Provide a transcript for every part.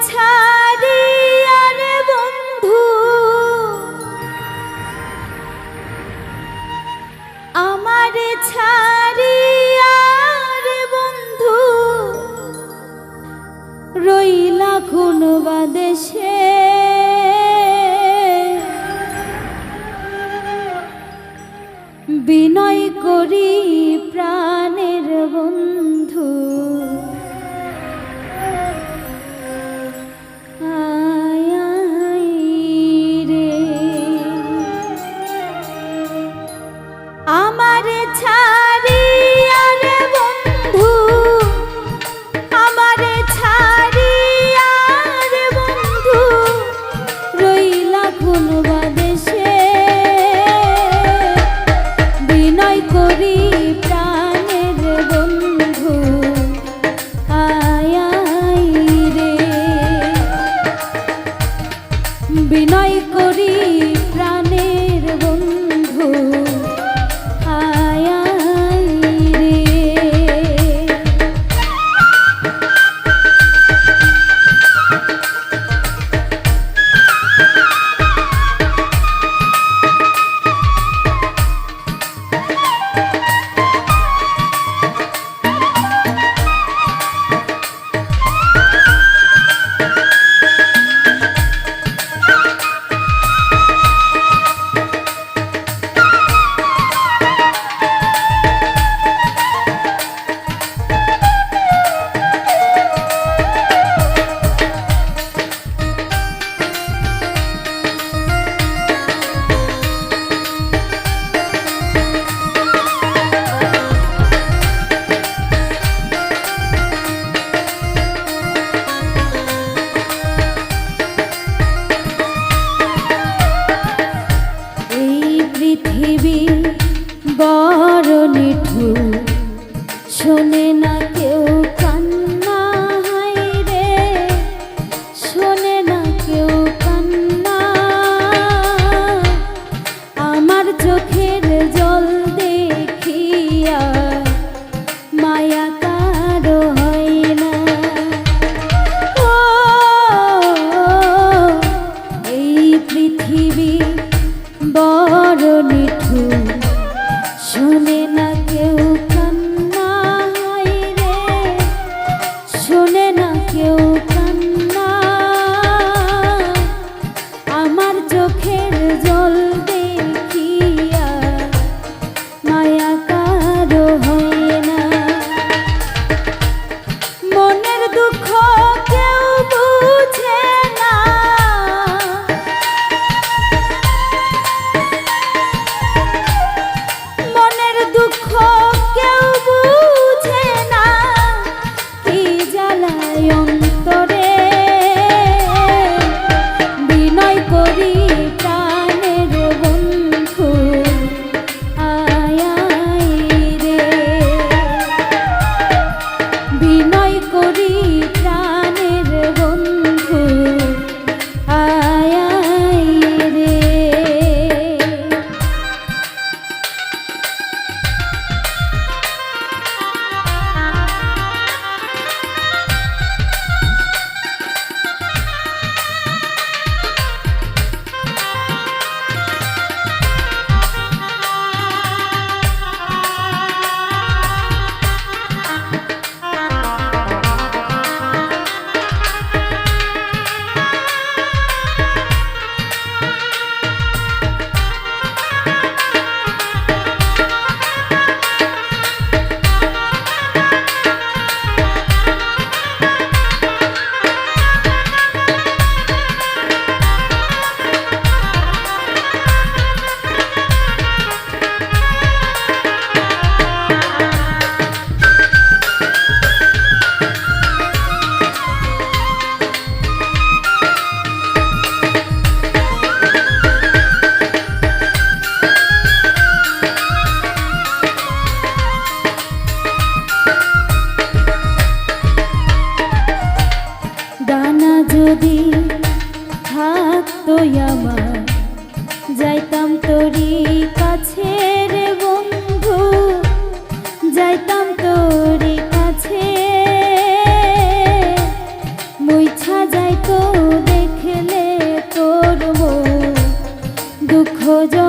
time. আমার বড় নিঠুর। শোনে না কেউ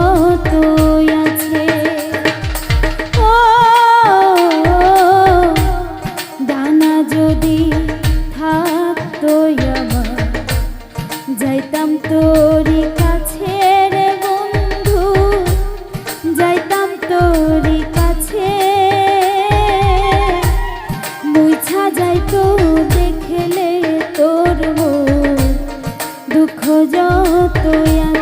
মতোই আছে। দানা যদি যাইতাম কাছে যাইতাম কাছে। যাইতো দেখলে তোর দুঃখ যতই আছে।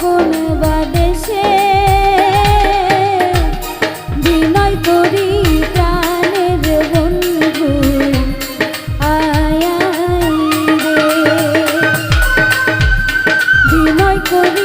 কোন বাদেশে? বিনয় করি প্রাণের বন্ধু আয় বিনয় করি